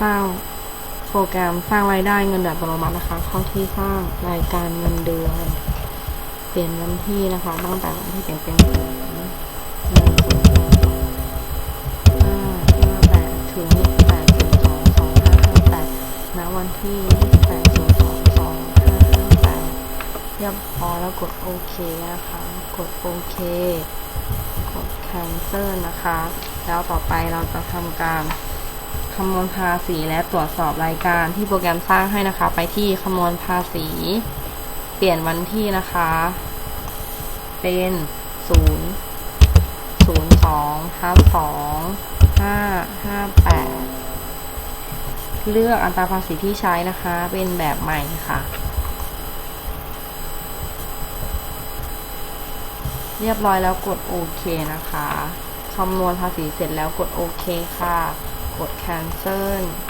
สร้างโปรแกรมสร้างรายได้เงินเดือนอัตโนมัตินะคะ เข้าที่สร้างรายการเงินเดือน เปลี่ยนวันที่นะคะตั้งแต่วันที่เปลี่ยนเป็นศูนย์ถึงแปดศูนย์สองสองห้าห้าแปดณวันที่ยี่สิบแปดศูนย์สองสองห้าห้าแปดเรียบร้อแล้วกดโอเคนะคะ กดโอเค กด cancel นะคะ แล้วต่อไปเราจะทำการ คำนวณภาษีและตรวจสอบรายการที่โปรแกรมสร้างให้นะคะ ไปที่คำนวณภาษี เปลี่ยนวันที่นะคะ เป็นศูนย์ศูนย์สองทับสองห้าห้าแปดเลือกอัตราภาษีที่ใช้นะคะ เป็นแบบใหม่ค่ะ เรียบร้อยแล้วกดโอเคนะคะคำนวณภาษีเสร็จแล้วกดโอเคค่ะ ดแคนเซิล